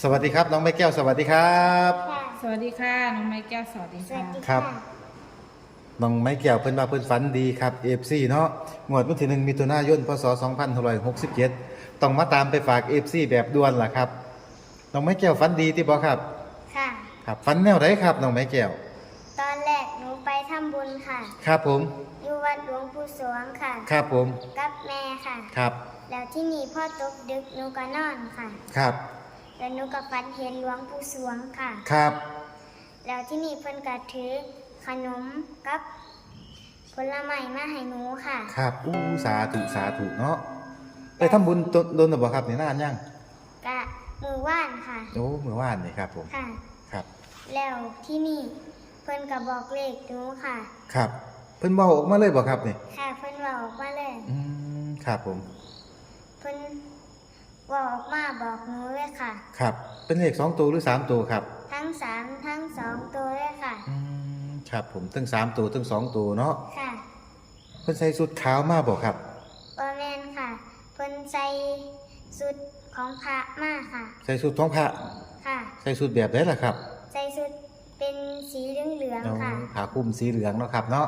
สวัสดีครับ น้องไม้แก้วสวัสดีครับ ค่ะสวัสดีค่ะน้องไม้แก้วสวัสดีสวัค่ะสดีครัค่ะบ น้องไม้แก้วเพิ่นว่าเพิ่นฝันดีครับ FC เนาะงวดวันที่หนึ่งมิถุนายนพศ2567 ต้องมาตามไปฝาก FC แบบด่วนล่ะครับน้องไม้แก้วฝันดีที่บ่ครับ ค่ะ ครับฝันแนวไหนครับน้องไม้แก้วตอนแรกหนูไปทำบุญค่ะ ครับผม อยู่วัดหลวงปู่สวงค่ะ ครับผมกับแม่ค่ะ ครับแล้วที่นี่พ่อตกดึกหนูก็นอนค่ะ ครับ แล้วหนูก็ฝันเห็นหลวงปู่สวงค่ะ ครับ แล้วที่นี่เพิ่นก็ถือขนมกับผลไม้มาให้หนูค่ะ ครับอู้สาธุสาธุเนาะไปทำบุญตโดนหรือบ่ครับนี่นานยังกะมือว่านค่ะ โอ้เมื่อวานนี่ครับผมค่ะ ครับ แล้วที่นี่เพิ่นก็บอกเลขหนูค่ะ ครับ เพิ่นบอกออกมาเลยบ่ครับนี่ค่ะเพิ่นบอกออกมาเลย อืมครับผม เพิ่นบอกออกมาบอกหนูเลย ค่ะครับ เป็นเลขสองตัวหรือสามตัวครับทั้งสามทั้งสองตัวเลยค่ะ อืมครับผมทั้งสามตัวทั้งสองตัวเนาะค่ะเพิ่นใส่สุดขาวมาบอกครับ บอแมนค่ะเพิ่นใส่สุดของพระมาค่ะ ใส่สุดท้องพระค่ะ ใส่สุดแบบไหนล่ะครับใส่สุดเป็นสีเหลืองเอาๆค่ะ ผ้าคลุมสีเหลืองเนาะครับเนาะ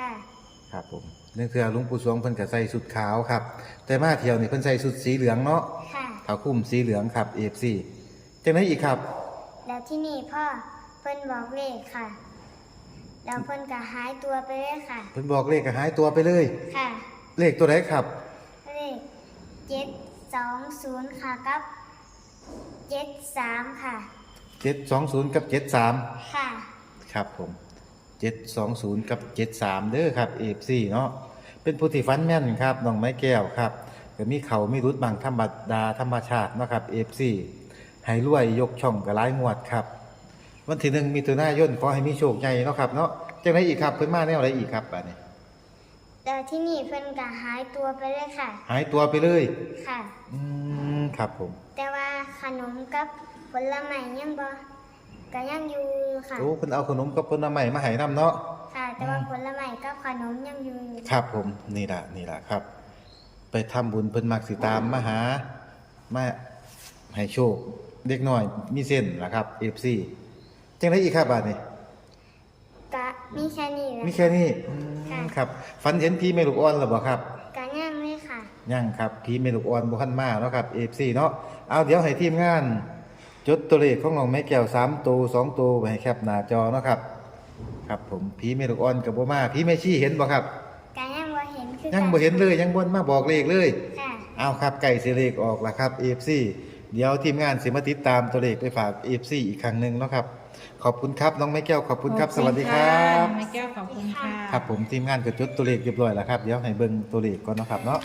ค่ะ ครับผมเนื่องคือหลุงปู่สวงเพิ่นก็ใส่สุดขาวครับ แต่มาเที่ยวนี่เพิ่นใส่สุดสีเหลืองเนาะค่ะ ผ้าคลุมสีเหลืองครับ AFC จังไดอีกครับ แล้วที่นี่พ่อเพิ่นบอกเลขค่ะ แล้วเพิ่นก็หายตัวไปเลยค่ะ เพิ่นบอกเลขก็หายตัวไปเลย ค่ะ เลขตัวไหนครับ เลขเจ็ดสองศูนย์ค่ะกับเจ็ดสามค่ะ720กับ73ค่ะ ครับผม720กับ73เด้อครับ AFC เนาะเป็นผู้ที่ฟันแม่นครับน้องไม้แก้วครับ ก็มีเขามีรุดบางธรรมดาธรรมชาติเนาะครับ AFC ให้รวยยกช่องกับหลายงวดครับ วันที่หนึ่งมีตัวหน้ายนขอให้มีโชคใหญ่เนาะครับเนาะจังไดอีกครับเพิ่นมาแนวอะไรอีกครับบัดนี้แล้วที่นี่เพิ่นก็หายตัวไปเลยค่ะ หายตัวไปเลยค่ะ อืมครับผม แต่ว่าขนมกับผลไม้ยังบ่ก็ยังอยู่ค่ะโอ้เพิ่นเอาขนมกับผลไม้มาให้นํเนาะค่ะ แต่ว่าผลไม้กับขนมยังอยู่ครับผมนี่ล่ะนี่ล่ะครับ ไปทำบุญเพิ่นมักสิตามมาหามาให้โชคเด็กน้อยมีเส้นล่ะครับ FC จังไดอีกครับบาดนี้ก็มีแค่นี้แหละ มีแค่นี้อืมค่ะ ครับฝันเห็นผีแม่ลูกอ่อนแล้วบ่ครับก็ยังเลยค่ะ ยังครับผีแม่ลูกอ่อนบ่ทันมาเนาะครับ FC เนาะเอาเดี๋ยวให้ทีมงาน จดตัวเลขของน้องไม้แก้ว3ตัว2ตัวไว้ให้แคปหน้าจอเนาะครับ ครับผมผีแม่ลูกอ่อนกับบ่มาผีแม่ชี้เห็นบ่ครับ ก็ยังบ่เห็นคือ ยังบ่เห็นเลยยังบ่มาบอกเลขเลย ค่ะ เอาครับไก่เสเลขออกแล้วครับ AFC เดี๋ยวทีมงานสิมาติดตามตัวเลขไปฝาก AFC อีกครั้งหนึ่งเนาะครับ ขอบคุณครับน้องไม้แก้วขอบคุณครับ สวัสดีครับน้องไม้แก้วขอบคุณค่ะ ครับผมทีมงานก็จดตัวเลขเรียบร้อยแล้วครับเดี๋ยวให้เบิ่งตัวเลขก่อนเนาะครับเนาะ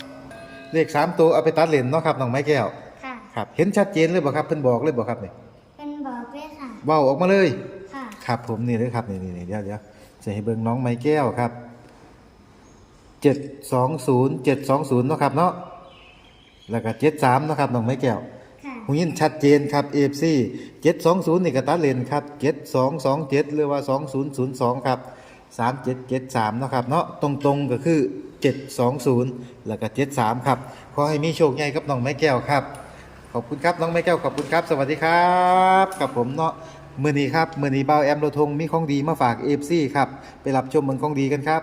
เลขสามตัวเอาไปตัดเลนเนาะครับน้องไม้แก้วค่ะครับ เห็นชัดเจนเลยบ่ครับเพิ่นบอกเลยบ่ครับนี่เป็นบอกเลยค่ะ เว้าออกมาเลย ค่ะ ครับผมนี่เลยครับนี่นี่เดี๋ยวเดี๋ยวจะให้เบิ่งน้องไม้แก้วครับ เจ็ดสองศูนย์เจ็ดสองศูนย์เนาะครับเนาะแล้วก็เจ็ดสามเนาะครับน้องไม้แก้วค่ะหูยินชัดเจนครับ AFC 720นี่ก็ตัดเลนครับ7227หรือว่า2002ครับ3773เนาะครับเนาะตรงๆก็คือ720แล้วก็73ครับขอให้มีโชคใหญ่กับน้องไม้แก้วครับ ขอบคุณครับน้องไม้แก้วขอบคุณครับ สวัสดีครับกับผมเนาะมือนี้ครับมือนี้เบาแอมโรทงมีของดีมาฝาก AFC ครับไปรับชมเมืองของดีกันครับ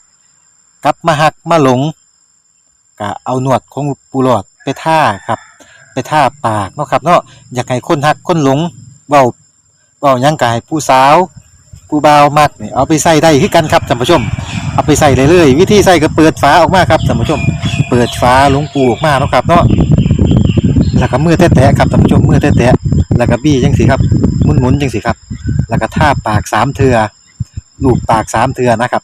กลับมาหักมาหลงก็เอาหนวดของปูหลอดไปท่าครับ ไปท่าปากเนาะครับเนาะอยากให้คนหักคนหลงเว้าเว้ายังกายผู้สาวผู้บ่าวมักนี่เอาไปใส่ได้คือกันครับท่านผู้ชม เอาไปใส่เลยเลยวิธีใส่ก็เปิดฝาออกมาครับท่านผู้ชม เปิดฝาหลวงปูออกมาเนาะครับเนาะแล้วก็มือแตะๆครับท่านผู้ชมมือแตะๆแล้วก็บี้จังสิครับหมุนๆจังสิครับ แล้วก็ท่าปากสามเทือลูบปากสามเทือนะครับ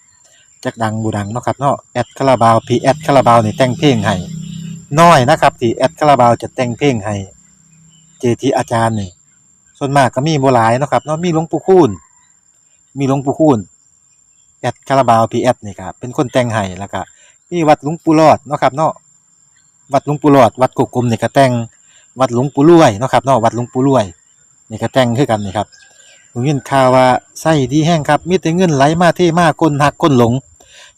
จักดังบูดังเนาะครับเนาะแอดคาราบาวพีแอดคาราบาวนี่แต่งเพลงให้น้อยนะครับที่แอดคาราบาวจะแต่งเพลงให้เจทีอาจารย์นี่ส่วนมากก็มีบ่หลายเนาะครับเนาะมีหลวงปู่คูณมีหลวงปู่คูณแอดคาราบาวพีแอดนี่ครับเป็นคนแต่งให้แล้วก็มีวัดหลวงปู่รอดเนาะครับเนาะวัดหลวงปู่รอด วัดกุกกลมนี่ก็แต่งวัดหลวงปู่รวยเนาะครับเนาะวัดหลวงปู่รวยนี่ก็แต่งคือกันนี่ครับผมยินข่าวว่าไส้ดีแห้งครับมีแต่เงินไหลมาเทมากคนหักคนหลง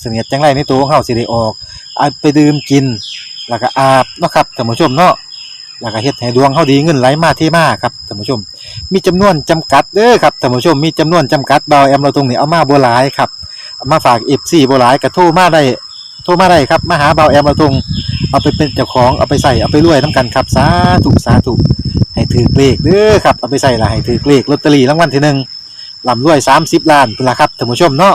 เสนียดจังไรในตัวของเฮาสิได้ออกเอาไปดื่มกิน แล้วก็อาบเนาะครับท่านผู้ชมเนาะแล้วก็เฮ็ดให้ดวงเฮาดีเงินไหลมาเทมาครับท่านผู้ชม มีจำนวนจำกัดเด้อครับท่านผู้ชมมีจำนวนจำกัดเบาแอมเราตรงนี้เอามาบ่หลายครับมาฝาก FC บ่หลายก็โทรมาได้โทรมาได้ครับมาหาเบาแอมเราตรงเอาไปเป็นเจ้าของเอาไปใส่เอาไปรวยนํกันครับสาธุสาธุให้ถือเลขเด้อครับเอาไปใส่ละให้ถือเลขลอตเตอรี่รางวัลที่หนึ่งลำรวย 30 ล้านพุ่นละครับท่านผู้ชมเนาะ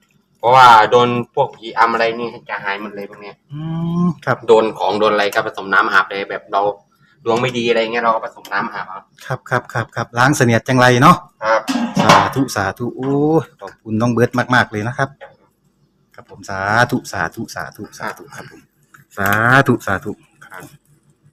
รับ เพราะว่าโดนพวกผีอำอะไรนี่จะหายหมดเลยพวกเนี้ยอืมครับโดนของโดนอะไรก็ผสมน้ำอาบเลยแบบเราดวงไม่ดีอะไรเงี้ยเราก็ผสมน้ำอาบเอาครับครับครับครับล้างเสนียดจังไรเนาะครับ สาธุสาธุโอ้ยขอบคุณน้องเบิร์ตมาก ๆ เลยนะครับ ครับผมสาธุสาธุสาธุสาธุครับผมสาธุสาธุครับ